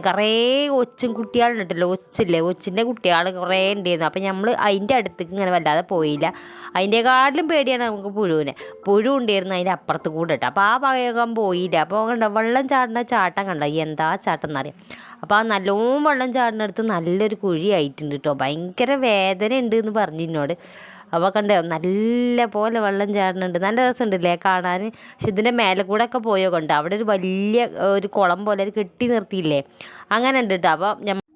കുറേ ഒച്ചും കുട്ടികളുണ്ടല്ലോ ഒച്ചില്ലേ ഒച്ചിന്റെ കുട്ടികൾ കുറേ ഉണ്ടായിരുന്നു അപ്പം നമ്മൾ അതിന്റെ അടുത്തേക്ക് ഇങ്ങനെ വല്ലാതെ പോയില്ല. അതിന്റെക്കാട്ടിലും പേടിയാണ് നമുക്ക് പുഴുവിനെ. പുഴു ഉണ്ടായിരുന്നു അതിന്റെ അപ്പുറത്ത് കൂടെ കേട്ടോ അപ്പോൾ ആ ഭാഗം പോയില്ല. അപ്പോൾ കണ്ടോ വെള്ളം ചാടുന്ന ചാട്ടം കണ്ടോ? എന്താ ചാട്ടം എന്നറിയാം അപ്പോൾ ആ നല്ലോണം വെള്ളം ചാടുന്നിടത്ത് നല്ലൊരു കുഴി ആയിട്ടുണ്ട് കേട്ടോ. ഭയങ്കര വേദന ഉണ്ട് എന്ന് പറഞ്ഞു എന്നോട് അപ്പോൾ കണ്ടോ നല്ല പോലെ വെള്ളം ചാടുന്നുണ്ട്. നല്ല രസമുണ്ടല്ലേ കാണാൻ? പക്ഷെ ഇതിന്റെ മേലെ കൂടെ ഒക്കെ പോയോ കണ്ടോ? അവിടെ ഒരു വലിയ ഒരു കുളം പോലെ ഒരു കെട്ടി നിർത്തിയില്ലേ? അങ്ങനെ ഉണ്ട് കേട്ടോ അപ്പോൾ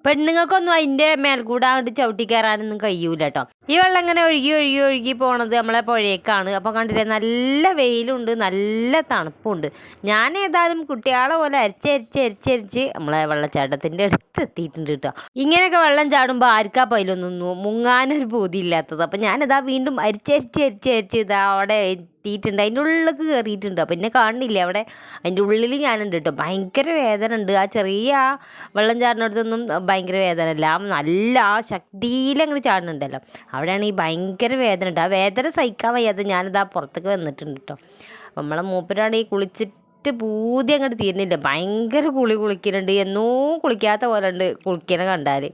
പെണ്ണുങ്ങൾക്കൊന്നും അതിന്റെ മേൽക്കൂടെ അങ്ങോട്ട് ചവിട്ടി കയറാനൊന്നും കഴിയൂല കേട്ടോ ഈ വെള്ളം ഇങ്ങനെ ഒഴുകി ഒഴുകി ഒഴുകി പോണത് നമ്മളെ പുഴയേക്കാണ്. അപ്പോൾ കണ്ടില്ലേ നല്ല വെയിലുണ്ട് നല്ല തണുപ്പുണ്ട്. ഞാൻ ഏതായാലും കുട്ടികളെ പോലെ അരിച്ചരിച്ച് അരിച്ചരിച്ച് നമ്മളെ വെള്ളച്ചാട്ടത്തിന്റെ അടുത്ത് എത്തിയിട്ടുണ്ട് കേട്ടോ. ഇങ്ങനെയൊക്കെ വെള്ളം ചാടുമ്പോൾ ആർക്കാ പൈലൊന്നും മുങ്ങാനൊരു ബോധിയില്ലാത്തത് അപ്പം ഞാനിതാ വീണ്ടും അരിച്ചരിച്ച് അരിച്ച് അരിച്ച് ഇതാ അവിടെ എത്തിയിട്ടുണ്ട്. അതിന്റെ ഉള്ളിലേക്ക് കയറിയിട്ടുണ്ട് അപ്പം എന്നെ കാണുന്നില്ല അവിടെ? അതിന്റെ ഉള്ളിൽ ഞാനുണ്ട് കേട്ടോ. ഭയങ്കര വേദന ഉണ്ട്. ആ ചെറിയ ആ വെള്ളം ചാടുന്നിടത്തൊന്നും ഭയങ്കര വേദന അല്ല. ആ നല്ല ആ ശക്തിയിൽ ചാടുന്നുണ്ടല്ലോ. അവിടെയാണ് ഈ ഭയങ്കര വേദന ഉണ്ട്. ആ വേദന സഹിക്കാൻ വയ്യാതെ ഞാനിതാ പുറത്തേക്ക് വന്നിട്ടുണ്ട് കേട്ടോ. നമ്മളെ മൂപ്പരാണ് ഈ കുളിച്ചിട്ട് പൂതി അങ്ങോട്ട് തീരുന്നില്ല ഭയങ്കര കുളി കുളിക്കുന്നുണ്ട്. എന്നോ കുളിക്കാത്ത പോലെ ഉണ്ട് കുളിക്കണ കണ്ടാൽ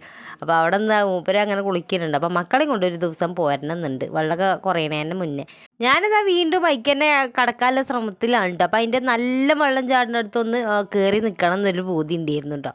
അപ്പോൾ അവിടെ നിന്ന് മൂപ്പര് അങ്ങനെ കുളിക്കുന്നുണ്ട്. അപ്പോൾ മക്കളെയും കൊണ്ട് ഒരു ദിവസം പോരണമെന്നുണ്ട്. വെള്ളമൊക്കെ കുറയണേന്റെ മുന്നേ. ഞാനിതാ വീണ്ടും ബൈക്ക് തന്നെ കടക്കാനുള്ള ശ്രമത്തിലാണ് അപ്പോൾ അതിന്റെ നല്ല വെള്ളം ചാടിനടുത്തൊന്ന് കയറി നിൽക്കണം എന്നൊരു ബോധ്യം ഉണ്ടായിരുന്നു കേട്ടോ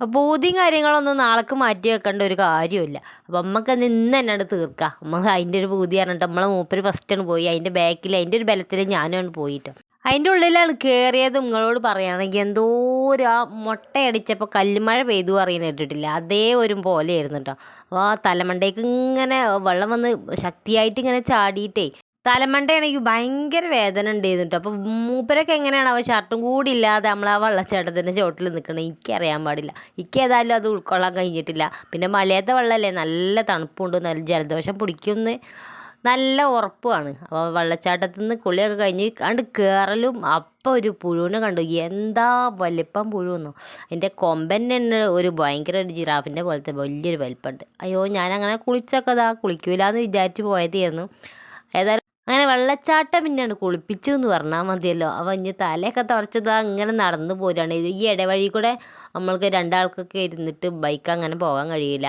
ബോധ്യം കാര്യങ്ങളൊന്നും നാളേക്ക് മാറ്റി വെക്കേണ്ട ഒരു കാര്യമില്ല അപ്പം നമുക്ക് നിന്ന് തന്നെ തീർക്കാം. നമ്മൾ അതിന്റെ ഒരു ബോധ്യം പറഞ്ഞിട്ട് നമ്മളെ മൂപ്പര് ഫസ്റ്റാണ് പോയി. അതിന്റെ ബാക്കിൽ അതിന്റെ ഒരു ബലത്തിൽ ഞാനാണ് പോയിട്ടോ അതിന്റെ ഉള്ളിലാണ് കയറിയത് നിങ്ങളോട് പറയുകയാണെങ്കിൽ എന്തോ ഒരു ആ മുട്ടയടിച്ചപ്പോൾ കല്ലുമഴ പെയ്തു അറിയാൻ കേട്ടിട്ടില്ല. അതേ ഒരു പോലെയായിരുന്നു കേട്ടോ അപ്പോൾ ആ തലമണ്ടേക്ക് ഇങ്ങനെ വെള്ളം വന്ന് ശക്തിയായിട്ട് ഇങ്ങനെ ചാടിയിട്ടേ തലമണ്ടയാണെങ്കിൽ ഭയങ്കര വേദന ഉണ്ടായിരുന്നു കേട്ടോ അപ്പോൾ മൂപ്പരൊക്കെ എങ്ങനെയാണ് അവ ഷർട്ടും കൂടി ഇല്ലാതെ നമ്മൾ ആ വെള്ളച്ചാട്ടത്തിന്റെ ചോട്ടിൽ നിൽക്കണം എനിക്കറിയാൻ പാടില്ല. എനിക്ക് ഏതായാലും അത് ഉൾക്കൊള്ളാൻ കഴിഞ്ഞിട്ടില്ല. പിന്നെ മലയത്തെ വെള്ളമല്ലേ നല്ല തണുപ്പുണ്ട് നല്ല ജലദോഷം പിടിക്കുമെന്ന് നല്ല ഉറപ്പുമാണ് അപ്പോൾ വെള്ളച്ചാട്ടത്തിൽ നിന്ന് കുളിയൊക്കെ കഴിഞ്ഞ് കണ്ട് കയറലും അപ്പം ഒരു പുഴുവിനെ കണ്ടു. എന്താ വലിപ്പം പുഴുവെന്നോ? അതിന്റെ കൊമ്പൻ തന്നെ ഒരു ഭയങ്കര ഒരു ജിറാഫിന്റെ പോലത്തെ വലിയൊരു വലിപ്പമുണ്ട്. അയ്യോ ഞാനങ്ങനെ കുളിച്ചൊക്കെ ഇതാ കുളിക്കൂലെന്ന് വിചാരിച്ച് പോയതായിരുന്നു. ഏതായാലും അങ്ങനെ വെള്ളച്ചാട്ടം പിന്നെയാണ് കുളിപ്പിച്ചു എന്ന് പറഞ്ഞാൽ മതിയല്ലോ. അപ്പോൾ ഇനി തലയൊക്കെ തുടച്ചത് ഇങ്ങനെ നടന്നു പോരാണ്. ഈ ഇടവഴി കൂടെ നമ്മൾക്ക് രണ്ടാൾക്കൊക്കെ ഇരുന്നിട്ട് ബൈക്ക് അങ്ങനെ പോകാൻ കഴിയില്ല.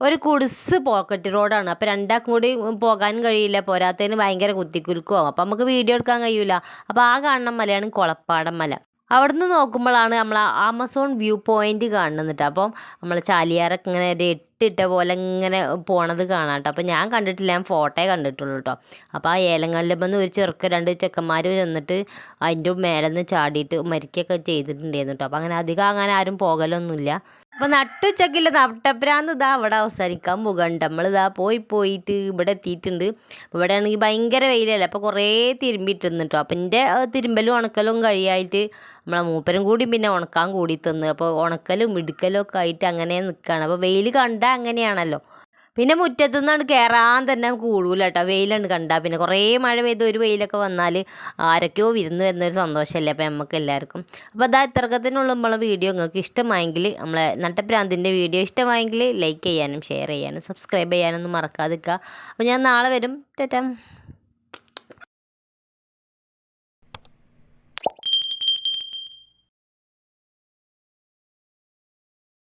ഒരു കുടിസ് പോക്കറ്റ് റോഡാണ് അപ്പോൾ രണ്ടാൾക്കും കൂടി പോകാൻ കഴിയില്ല. പോരാത്തതിന് ഭയങ്കര കുത്തിക്കുലുക്കും അപ്പോൾ നമുക്ക് വീഡിയോ എടുക്കാൻ കഴിയില്ല അപ്പോൾ ആ കാണുന്ന മലയാണ് കുളപ്പാടം മല. അവിടുന്ന് നോക്കുമ്പോഴാണ് നമ്മൾ ആമസോൺ വ്യൂ പോയിന്റ് കാണുന്നത് അപ്പം നമ്മൾ ചാലിയാറൊക്കെ ഇങ്ങനെ ഒരു എട്ടിട്ട പോലെ ഇങ്ങനെ പോണത് കാണാം കേട്ടോ അപ്പം ഞാൻ കണ്ടിട്ടില്ല. ഞാൻ ഫോട്ടോയെ കണ്ടിട്ടുള്ളൂ കേട്ടോ അപ്പോൾ ആ ഏലങ്കല്ലുമെന്ന് ഒരു ചെറുക്ക രണ്ട് ചെക്കന്മാർ ചെന്നിട്ട് അതിന്റെ മേലെ നിന്ന് ചാടിയിട്ട് മരിക്കുകയൊക്കെ ചെയ്തിട്ടുണ്ടായിരുന്നു കേട്ടോ അപ്പോൾ അങ്ങനെ അധികം അങ്ങനെ ആരും പോകലൊന്നുമില്ല. അപ്പോൾ നട്ടുച്ചക്കില്ല നട്ടപ്രാന്ന് ഇതാ അവിടെ അവസാനിക്കാൻ പോകണ്ട നമ്മളിതാ പോയി പോയിട്ട് ഇവിടെ എത്തിയിട്ടുണ്ട്. ഇവിടെ ആണെങ്കിൽ ഭയങ്കര വെയിലല്ലേ? അപ്പോൾ കുറേ തിരുമ്പിയിട്ടുണ്ട് കേട്ടോ അപ്പം എന്റെ തിരുമ്പലും ഉണക്കലും കഴിയായിട്ട് നമ്മളെ മൂപ്പരും കൂടി പിന്നെ ഉണക്കാൻ കൂടി തന്നു അപ്പോൾ ഉണക്കലും ഇടുക്കലും ഒക്കെ ആയിട്ട് അങ്ങനെ നിൽക്കുകയാണ് അപ്പോൾ വെയിൽ കണ്ടാൽ അങ്ങനെയാണല്ലോ. പിന്നെ മുറ്റത്തു നിന്നാണ് കയറാൻ തന്നെ കൂടൂല കേട്ടോ വെയിലുണ്ട് കണ്ടാൽ പിന്നെ കുറേ മഴ പെയ്ത് ഒരു വെയിലൊക്കെ വന്നാൽ ആരൊക്കെയോ വിരുന്ന് വരുന്നൊരു സന്തോഷമല്ലേ അപ്പോൾ നമുക്ക് എല്ലാവർക്കും അപ്പോൾ അതാ ഇത്രക്കത്തിനുള്ള നമ്മളെ വീഡിയോ. നിങ്ങൾക്ക് ഇഷ്ടമായെങ്കിൽ നമ്മളെ നട്ടപ്രാന്തിന്റെ വീഡിയോ ഇഷ്ടമായെങ്കിൽ ലൈക്ക് ചെയ്യാനും ഷെയർ ചെയ്യാനും സബ്സ്ക്രൈബ് ചെയ്യാനൊന്നും മറക്കാതിരിക്കുക. അപ്പോൾ ഞാൻ നാളെ വരും. ടെറ്റം.